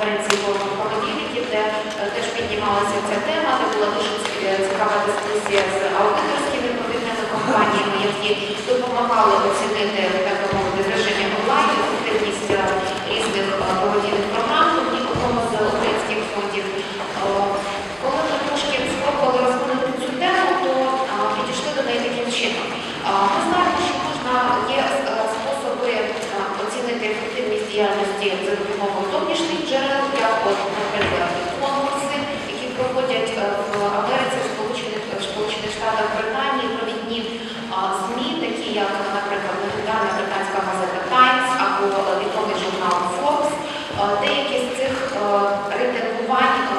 конференції форуму холодильників, де е, теж піднімалася ця тема, де була дуже ці- цікава дискусія з аудиторськими провідними компаніями, які допомагали оцінити так би мовити режимі онлайн ефективність е, різних е, благодійних програм в одному з українських фондів. Е, Коли ми трошки спробували розвинути цю тему, то а, підійшли до неї таким чином. А, Ми знаємо, що можна є е, способи е, оцінити ефективність діяльності за допомогою зовнішніх джерел, як от, наприклад, конкурси, які проходять е, в Америці, в Сполучених, в Сполучених Штатах Британії, провідні а, ЗМІ, такі як, наприклад, легендарна британська газета Times або е, відомий журнал Forbes. Е, Деякі з цих е, рейтингувань е,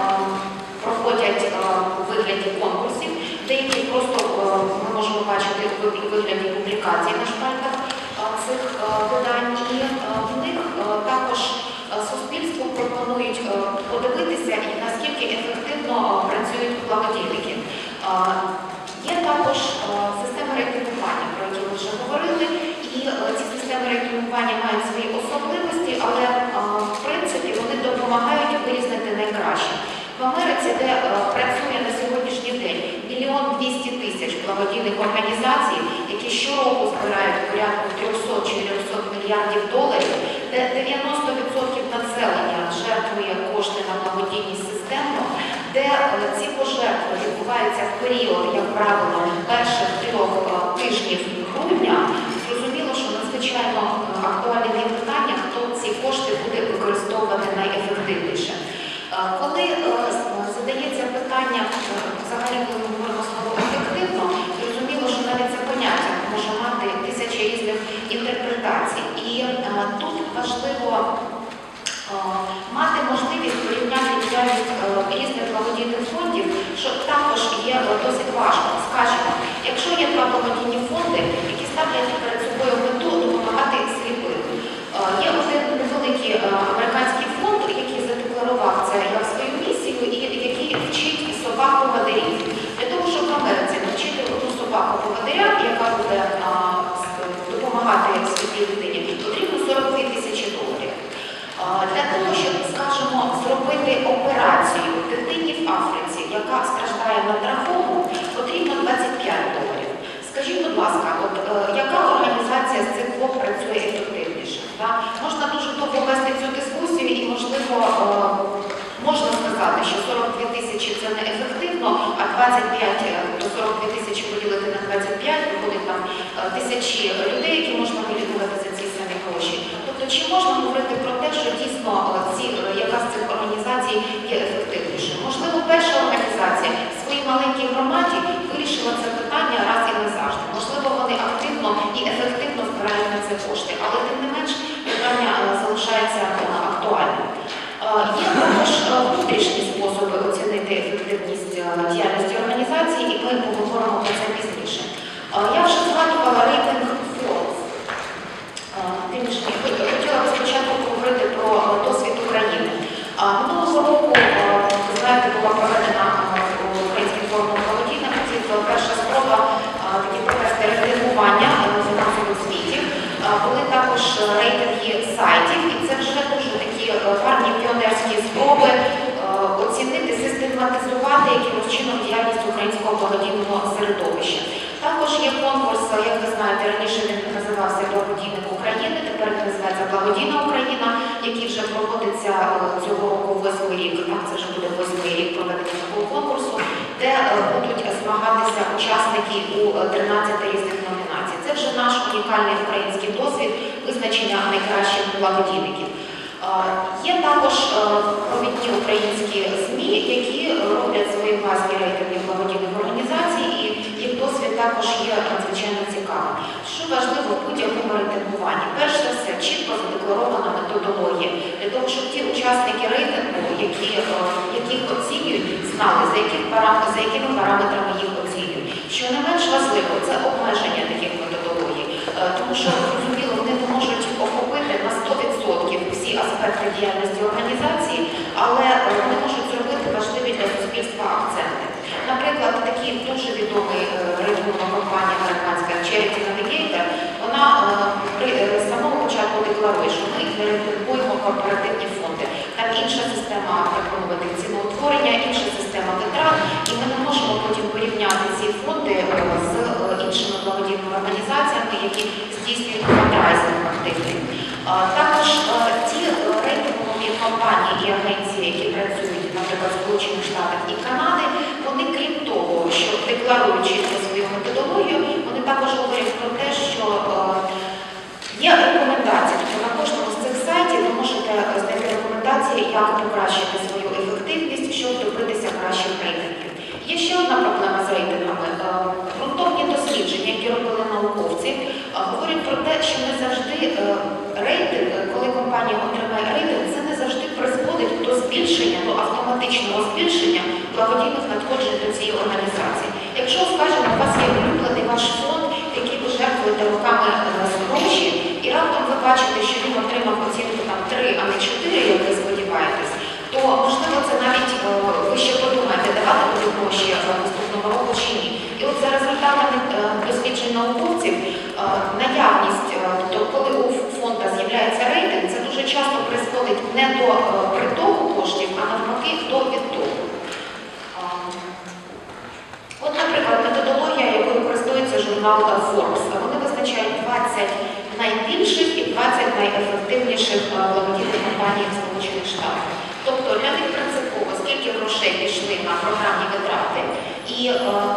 проходять е, у вигляді конкурсів, деякі просто е, ми можемо бачити у ви- вигляді публікацій на шпальтах цих видань, і в них також суспільству пропонують подивитися, наскільки ефективно працюють благодійники. Е, Є також е, системи рейтингування, про які ми вже говорили, і е, ці системи рейтингування мають свої особливості, але е, в принципі вони допомагають вирізнити найкраще. В Америці, де е, працює на сьогоднішній день мільйон двісті тисяч благодійних організацій, які щороку збирають порядку 300-400 мільярдів доларів, де 90% населення жертвує кошти на благодійність системно, де е, ці пожертви відбуваються в період, як правило, перших трьох е, тижнів грудня, зрозуміло, що надзвичайно е, актуальним є питання, хто ці кошти буде використовувати найефективніше. Коли задається питання, взагалі, коли ми говоримо слово ефективно, зрозуміло, що навіть це поняття може мати тисячі різних інтерпретацій. І е, тут важливо е, мати можливість порівняти діяльність е, різних благодійних фондів, що також є досить важко. Скажімо, якщо є два благодійні фонди, які ставлять перед собою мету допомагати сліпим. Е, Є один невеликий е, американський фонд, який задекларував це як свою місію, і який вчить собак поводирів. Для того, щоб в Америці навчити одну собаку поводиря, яка буде а, с- допомагати сліпій людині, потрібно 42 тисячі доларів. А, Для того, щоб, скажімо, зробити операцію дитині в Африці, яка страждає на трахому, потрібно 25 доларів. Скажіть, будь ласка, от е, яка організація з цих двох працює ефективніше? Так? Можна дуже довго вести цю дискусію і, можливо, е, можна сказати, що 42 тисячі це не ефективно, а 25 е, до 42 тисячі поділити на 25 виходить там е, тисячі людей, які можна вилікувати за ці самі гроші. Тобто, чи можна говорити про те, що дійсно е, ці е, яка з цих організацій є ефективніше? Можливо, перша організація в своїй маленькій громаді вирішила це питання раз і назавжди. Можливо, вони активно і ефективно збирають на це кошти, але тим не менш питання е, залишається е, актуальним. Е, Є також е, внутрішні способи оцінити ефективність е, діяльності організації, і ми поговоримо про це пізніше. Е, Я вже згадувала рейтинг Forbes. Е, Тим ж хотіла б спочатку поговорити про е, досвід України. Минулого року, знаєте, була проведена українським форумом благодійників перша спроба такі провести рейтингування фінансових звітів. Е, Були також рейтинги сайтів, і це вже дуже такі гарні піонерські спроби оцінити, систематизувати якимось чином діяльність українського благодійного середовища. Також є конкурс, е, як ви знаєте, раніше він називався Благодійник України, тепер він називається Благодійна Україна, який вже проводиться е, цього року восьмий рік. Так, це вже буде восьмий рік проведення такого конкурсу, де е, будуть змагатися учасники у е, 13 різних номінацій. Це вже наш унікальний український досвід визначення найкращих благодійників. Є також е, провідні українські ЗМІ, які роблять свої власні рейтинги благодійних організацій, і їх досвід також є надзвичайно цікавим. Що важливо в будь-якому рейтингуванні? Перш за все, чітко задекларована методологія для того, щоб ті учасники рейтингу, які, е, яких оцінюють, знали, за якими параметрами їх оцінюють. Що не менш важливо, це обмеження таких методологій, Е, тому що зрозуміло, вони не можуть охопити на 100% всі аспекти діяльності організації, але е, вони можуть зробити важливі для суспільства акценти. Наприклад, такі дуже відомий е, компанія американська Charity Navigator, вона е, при з самого початку декларує, що ми рейтингуємо корпоративні фонди. Там інша система би ціноутворення, інша система витрат, і ми не можемо потім порівняти ці фонди е, з е, іншими благодійними організаціями, які здійснюють фандрайзинг активний. А, Також е, ті е, рейтингові компанії і агенції, які працюють, наприклад, Сполучених Штатах і Канади, вони крім того, що декларують чітко свою методологію, вони також говорять про те, що е, є рекомендації. Тобто на кожному з цих сайтів ви можете знайти рекомендації, як покращити свою ефективність, щоб добитися кращих рейтингів. Є ще одна проблема з рейтингами. Е, Ґрунтовні дослідження, які робили науковці, е, говорять про те, що не завжди рейтинг, коли компанія отримає рейтинг, це не завжди призводить до збільшення, до автоматичного збільшення благодійних надходжень до цієї організації. Якщо, скажімо, у вас є улюблений ваш фонд, який ви жертвуєте руками е, гроші, і раптом ви бачите, що він отримав оцінку там 3, а не 4, як ви сподіваєтесь, то можливо це навіть е, ви ще подумаєте, давати тобі гроші е, наступного року чи ні. І от за результатами досліджень науковців, наявність, е, тобто коли у фонда з'являється рейтинг, це дуже часто призводить не до е, притоку коштів, а навпаки до відтоку. От, наприклад, методологія, якою користується журнал Forbes. Вони визначають 20 найбільших і 20 найефективніших е, благодійних компаній в Сполучених Штатах. Тобто для них принципово, скільки грошей пішли на програмні витрати, і е,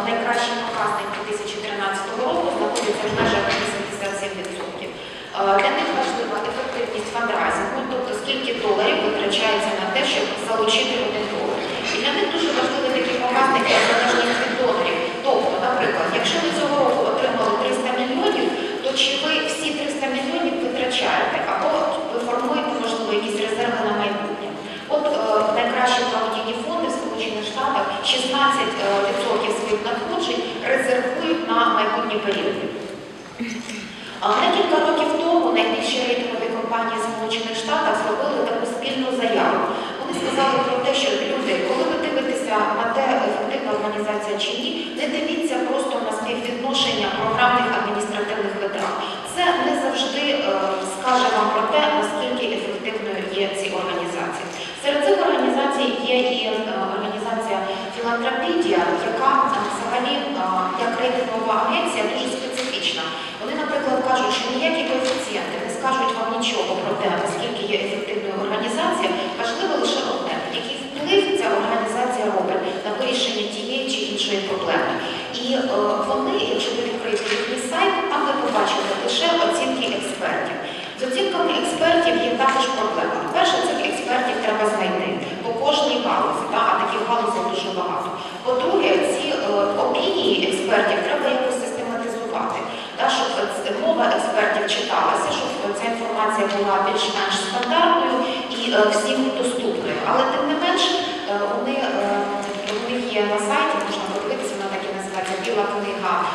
найкращий показник 2013 року знаходиться в межах 87%. Е, Для них важлива ефективність фандрайзингу, тобто скільки доларів витрачається на те, щоб залучити один долар. І для них дуже важливий такий показник, як залежність від донорів. Тобто, наприклад, якщо ви цього року отримали 300 мільйонів, то чи ви всі 300 мільйонів витрачаєте, або ви формуєте, можливо, якісь резерви на майбутнє. От е, найкращі благодійні фонди в Сполучених Штатах 16% своїх надходжень резервують на майбутні періоди. А Декілька років тому найбільші рейтингові компанії Сполучених Штатах зробили таку спільну заяву. Вони сказали про те, що люди, коли ви дивитеся на те, ефективна організація чи ні, не дивіться просто на співвідношення програмних адміністративних витрат. Це не завжди е, скаже вам про те, наскільки ефективною є ці організації. Серед цих організацій є і е, організація Філантропідія, яка взагалі е, як рейтингова агенція дуже специфічна. Вони, наприклад, кажуть, що ніякі коефіцієнти не скажуть вам нічого про те, наскільки є ефективною організація. Важливо лише одне, який вплив ця організація робить на вирішення тієї чи іншої проблеми. І е, вони, якщо ви відкриєте їхній сайт, там ви побачите лише оцінки експертів. З оцінками експертів є також проблема. Перше, цих експертів треба знайти по кожній галузі, та, а таких галузей дуже багато. По-друге, ці е, опінії експертів треба якось систематизувати, та, щоб е, ц- мова експертів читалася, щоб ця інформація була більш-менш стандартною і е, всім доступною. Але тим не менш, е, вони, е, у них є на сайті, можна подивитися, вона так і називається Біла книга е,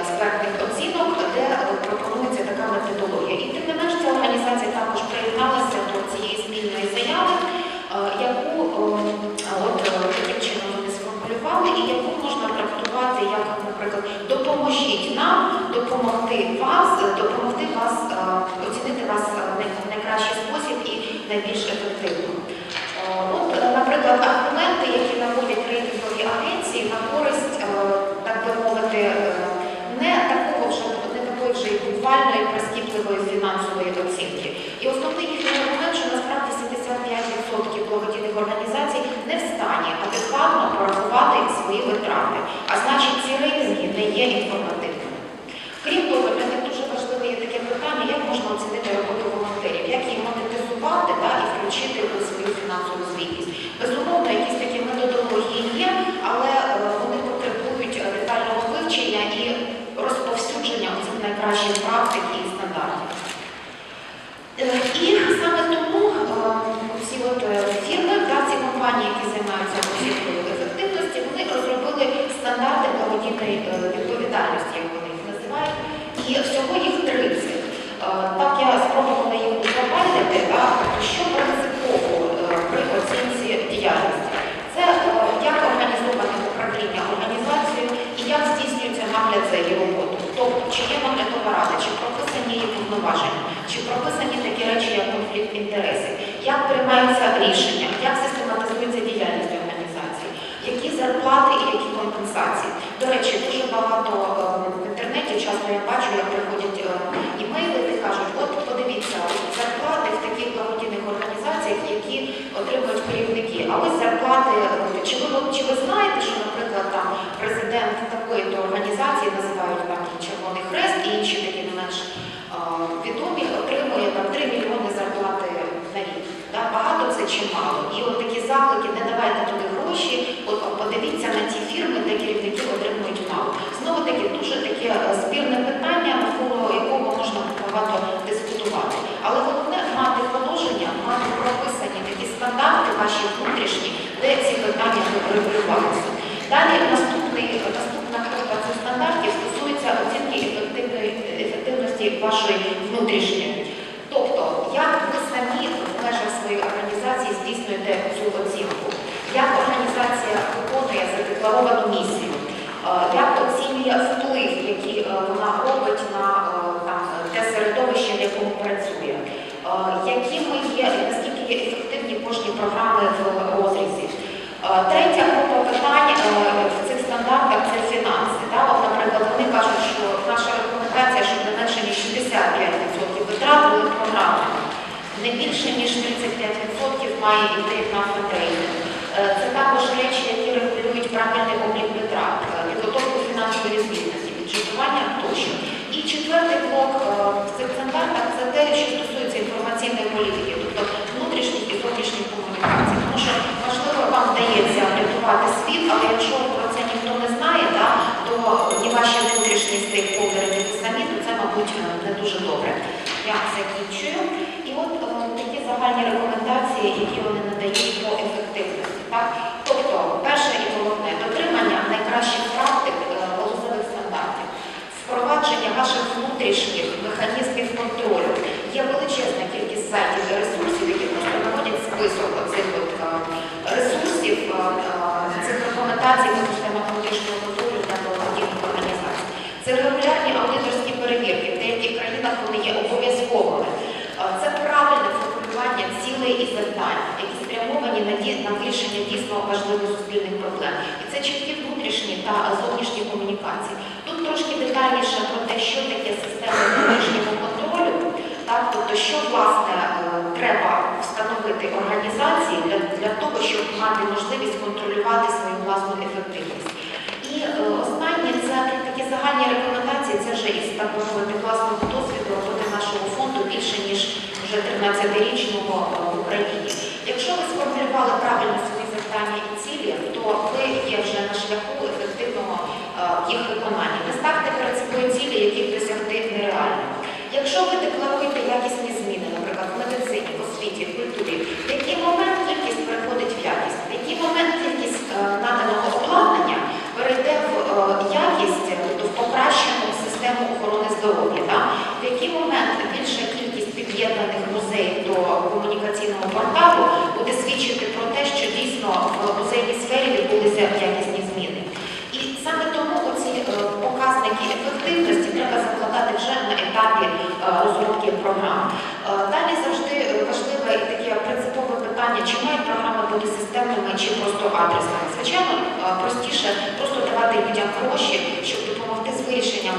експертних оцінок, де е, пропонується така методологія. І тим не менш, ця організація також приєдналася до цієї спільної заяви, е, яку е, от е, таким чином вони сформулювали, і яку можна трактувати як, наприклад, допоможіть нам допомогти вас, допомогти вас е, оцінити вас е, в най- в найкращий спосіб і найбільш ефективно. От, е, наприклад, аргументи, які наводять рейтингові агенції на користь, е, так би мовити, е, не такого вже не такої вже і буквальної прискіпливої фінансової оцінки. І основний їхній аргумент, що насправді 75% благодійних організацій не в стані адекватно порахувати свої витрати, а значить ці рейтинги не є інформативними. Крім того, для них дуже важливе є таке питання, як можна оцінити роботу та, включити у свою фінансову звітність. Безумовно, якісь такі методології є, але е, вони потребують е, детального вивчення і розповсюдження цих найкращих практик і стандартів. Е, І саме тому ці от фірми, да, ці компанії, які займаються оцінкою ефективності, вони розробили стандарти благодійної відповідальності, як вони їх називають, і всього їх 30. Е, Так я спробувала їх узагальнити, да, що принципово е, при оцінці діяльності. Це е, як організоване управління організацією і як здійснюється нагляд за її роботу. Тобто, чи є наглядова рада, чи прописані її повноваження, чи прописані такі речі, як конфлікт інтересів, як приймаються рішення, як систематизується діяльність організації, які зарплати і які компенсації. До речі, дуже багато е, в інтернеті часто я бачу, як приходять е, імейли і кажуть, от подивіться, зарплати в таких благодійних організаціях, які отримують керівники. А ось зарплати, е, чи ви, чи ви знаєте, що, наприклад, там президент такої-то організації називають там Червоний Хрест і інші такі не менш е, відомі, отримує там 3 мільйони зарплати на рік. Да? Багато це чи мало. І от такі заклики, не давайте туди гроші, от подивіться на ті фірми, де керівники отримують мало. Знову таки дуже таке е, спірне питання, навколо якого можна багато дискутувати. Але головне мати положення, мати прописані такі стандарти ваші внутрішні, де ці питання регулювалися. Далі наступний, наступна група цих стандартів стосується оцінки ефективної, ефективності вашої внутрішньої. Тобто, як ви самі в межах своєї організації здійснюєте цю оцінку, як організація виконує задекларовану місію, е, як оцінює вплив, який е, вона робить на е, там, те середовище, в якому працює, якими є, наскільки є ефективні кожні програми в розрізі. Третя група питань в цих стандартах це фінанси. Наприклад, вони кажуть, що наша рекомендація, щоб не менше ніж 65% витрат були програми. Не більше ніж 35% має йти на фондрейзинг. Е, Це також речі, які регулюють правильний облік витрат, е, підготовку фінансової звітності, бюджетування тощо. І четвертий блок е, це те, що стосується інформаційної політики, тобто внутрішніх і зовнішніх комунікацій. Тому що можливо вам вдається врятувати світ, але якщо про це ніхто не знає, да, то ні ваші внутрішні стейкхолдери, ні ви самі, то це, мабуть, е, не дуже добре. Я закінчую. І от е, такі загальні рекомендації, які вони надають по ефективності. Так? Тобто, перше і головне дотримання найкращих практик е, галузевих стандартів, впровадження ваших внутрішніх механізмів контролю. Є величезна кількість сайтів і ресурсів, які просто наводять список оцих от, е, ресурсів, е, е, цих рекомендацій по системах внутрішнього контролю для благодійних організацій. Це регулярні аудиторські перевірки. В деяких країнах вони є обов'язковими. Е, Це правильне формулювання цілей і завдань, які спрямовані на, ді- на вирішення дійсно важливих суспільних проблем. І це чіткі внутрішні та зовнішні комунікації. Тут трошки детальніше про те, що таке система внутрішнього контролю, тобто, що власне е, треба встановити організації для, для того, щоб мати можливість контролювати свою власну ефективність. І е, останнє це такі загальні рекомендації, це вже би мовити власного досвіду роботи нашого фонду більше ніж вже 13-річного е, в Україні. Якщо ви сформулювали правильно свої завдання і цілі, то ви є вже на шляху ефективного е, їх виконання. Не ставте перед собою цілі, яких досягти нереально. Якщо ви декларуєте якісні зміни, наприклад, в медицині, в освіті, в культурі, в який момент кількість переходить в якість, в який момент кількість е, наданого обладнання перейде в е, якість, тобто в покращену систему охорони здоров'я, да? в який момент більша кількість під'єднаних музеїв до комунікаційного порталу буде свідчити про те, що дійсно в музейній сфері відбулися якісні зміни. І саме тому оці е, показники ефективності треба закладати вже на етапі е, розробки програм. Е, Далі завжди е, важливе і таке чи мають програми бути системними чи просто адресними. Звичайно, е, простіше просто давати людям гроші, щоб допомогти з вирішенням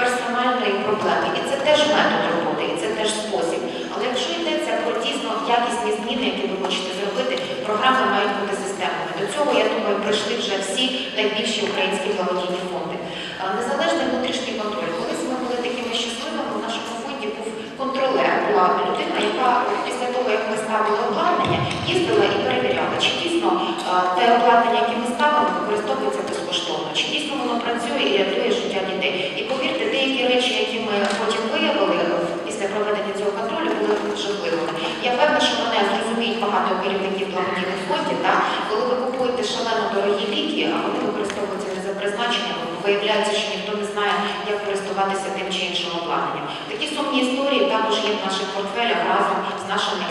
персональної проблеми. І це теж метод роботи, і це теж спосіб. Але якщо йдеться про дійсно якісні зміни, які ви хочете зробити, програми мають бути системними. До цього, я думаю, прийшли вже всі найбільші українські благодійні фонди. Е, Незалежний внутрішній контроль. Колись ми були такими щасливими, в нашому фонді був контролер, була людина, яка після того, як ми ставили обладнання, обладнання, їздила і перевіряла, чи дійсно е, те обладнання, яке ми ставимо, використовується безкоштовно, чи дійсно воно працює і рятує життя дітей. І повірте, деякі речі, які ми потім виявили е, після проведення цього контролю, були жахливими. Я певна, що мене зрозуміють багато керівників благодійних фондів, та коли ви купуєте шалено дорогі ліки, а вони використовуються не за призначенням, виявляється, що ніхто не знає, як користуватися тим чи іншим обладнанням. Такі сумні історії також є в наших портфелях разом з нашими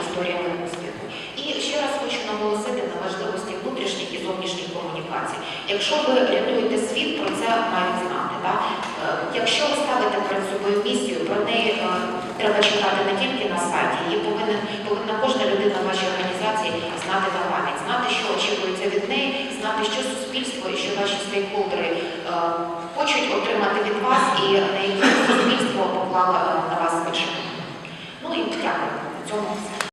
Якщо ви рятуєте світ, про це мають знати. Так? Е, якщо ви ставите перед собою місію, про неї е, треба читати не тільки на сайті, її повинен, повинна кожна людина в вашій організації знати на пам'ять, знати, що очікується від неї, знати, що суспільство і що ваші стейкхолдери е, хочуть отримати від вас і на яке суспільство поклало на вас печення. Ну і дякую. В цьому все.